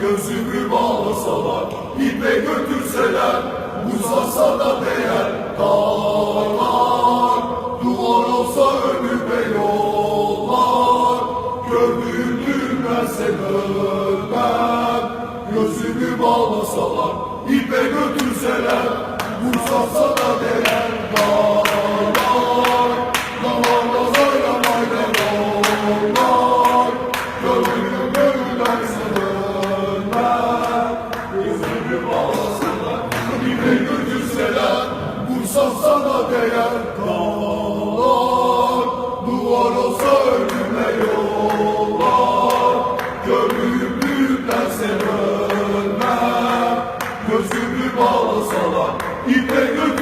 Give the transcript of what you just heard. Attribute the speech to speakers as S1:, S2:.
S1: Gözümü bağlasalar ipe götürseler Uzasa da olsa önüme yollar Gördüğümü derse dönmem Gözümü bağlasalar ipe götürseler. Uzasa da değer dağlar dağlar dağlar dağlar Gönlümü derse dönmem Gözümü bağlasalar İpe götürseler. Vursan sana değer dağlar Gözümü bağlasalar ipe değer